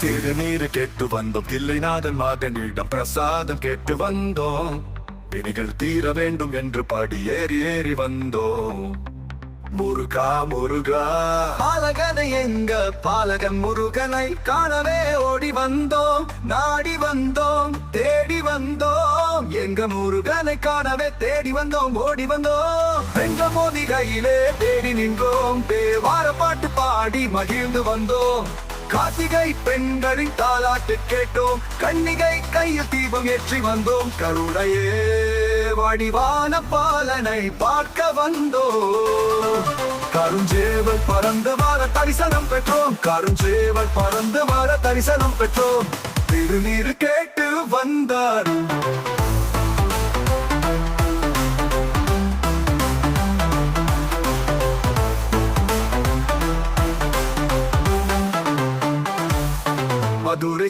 திருநீரு கேட்டு வந்தோம். தில்லைநாதன் மகனிடம் பிரசாதம் கேட்டு வந்தோம். பிணிகள் தீர வேண்டும் என்று பாடி ஏறி ஏறி வந்தோம். முருகா முருகா. பாலகனை எங்க? பாலகன் முருகனை காணவே ஓடி வந்தோம். நாடி வந்தோம் தேடி வந்தோம். எங்க முருகனை காணவே தேடி வந்தோம் ஓடி வந்தோம். எங்க மோதி கையிலே தேடி நின்றோம். தேவார பாட்டு பாடி மகிழ்ந்து வந்தோம். கார்த்திகை பெண்களின் தாலாட்டு கேட்டோம். கன்னிகை கையில் தீபம் ஏற்றி வந்தோம். கருணையே வடிவான பாலனை பார்க்க வந்தோம். கருஞ்சேவல் பறந்து வர தரிசனம் பெற்றோம். கருஞ்சேவல் பறந்து வர தரிசனம் பெற்றோம். திருநீர் கேட்டு வந்தார்.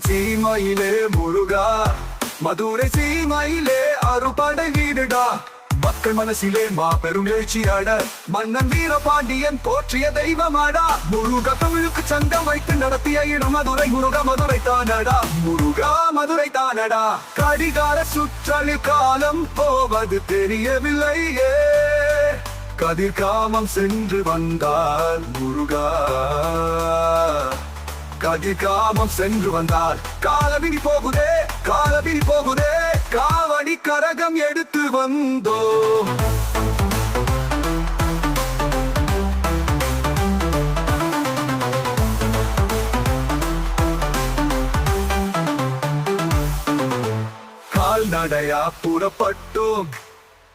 சீமையிலே முருகா. மதுரை சீமையிலே அறுபடை வீடுடா. மக்கள் மனசிலே மாபெரும் எழுச்சியாட மன்னன் வீரபாண்டியன் போற்றிய தெய்வமாடா. முருக தமிழுக்கு சங்கம் வைத்து நடத்திய இடம் மதுரை. முருக மதுரை தானடா. முருகா மதுரை தானடா. கடிகார சுற்றலில் காலம் போவது தெரியவில்லையே. கதிர்காமம் சென்று வந்தார் முருகா. கதிர்காமம் சென்று வந்தார். காலவிரி போகுதே காலவிரி போகுதே காவடி கரகம் எடுத்து வந்தோ. கால்நடையா புறப்பட்டோம்.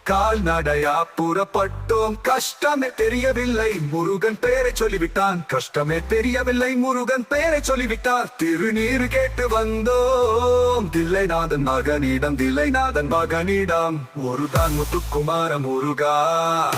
கால்நடையா புறப்பட்டோம். கஷ்டமே தெரியவில்லை. முருகன் பெயரை சொல்லிவிட்டான். கஷ்டமே தெரியவில்லை. முருகன் பெயரை சொல்லிவிட்டார். திருநீர் கேட்டு வந்தோம். தில்லைநாதன் மகனிடம் தில்லைநாதன் மகனிடம். ஒரு தான் முத்துக்குமார முருகா.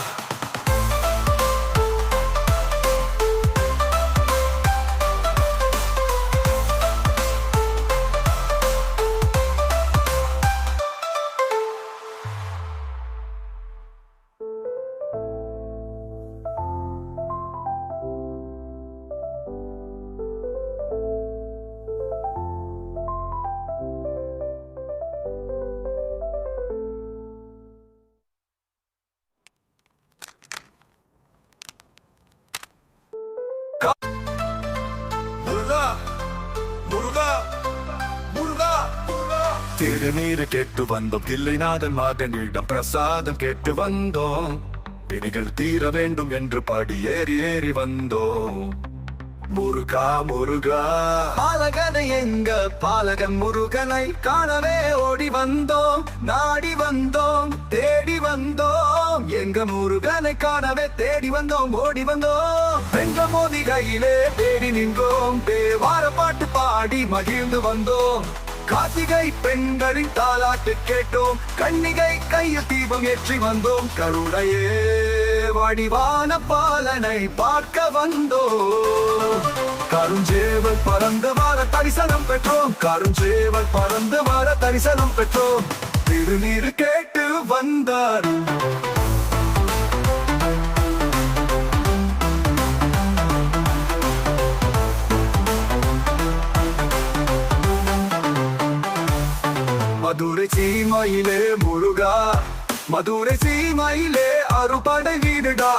திருநீர் கேட்டு வந்தோம். தில்லைநாதன் மகனிடம் பிரசாதம் கேட்டு வந்தோம். பிணிகள் தீர வேண்டும் என்று பாடி ஏறி ஏறி வந்தோம். முருகா முருகா. பாலகனை எங்க? பாலகன் முருகனை காணவே ஓடி வந்தோம். நாடி வந்தோம் தேடி வந்தோம். எங்க முருகனை காணவே தேடி வந்தோம் ஓடி வந்தோம். எங்க மோதி கையிலே தேடி நின்றோம். தேவார பாட்டு பாடி மகிழ்ந்து வந்தோம். கார்த்திகை பெண்களின் தாலாட்டு கேட்டோம். கண்ணிகை கையில் தீபம் ஏற்றி வந்தோம். கருணையே வடிவான பாலனை பார்க்க வந்தோம். கருஞ்சேவல் பறந்து வர தரிசனம் பெற்றோம். கருஞ்சேவல் பறந்து வர தரிசனம் பெற்றோம். திருநீர் கேட்டு வந்தார். சீமையிலே முருகா. மதுரை சீமையிலே அறுபடை வீடுடா.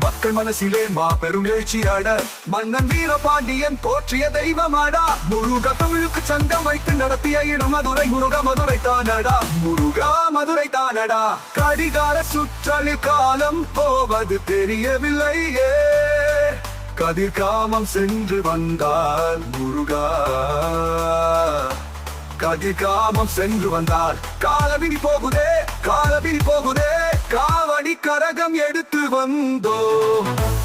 மக்கள் மனசிலே மாபெரும் எழுச்சியாட மன்னன் வீரபாண்டியன் போற்றிய தெய்வமாடா. முருக தமிழுக்கு சங்கம் வைத்து நடத்திய இடம் மதுரை. முருக மதுரை தானடா. முருகா மதுரை தானடா. கடிகார சுற்றலில் காலம் போவது தெரியவில்லையே. கதிர்காமம் சென்று வந்தால் முருகா. கதிர்காமம் சென்று வந்தார். காலபினி போகுதே காலவிரி போகுதே காவடி கரகம் எடுத்து வந்தோம்.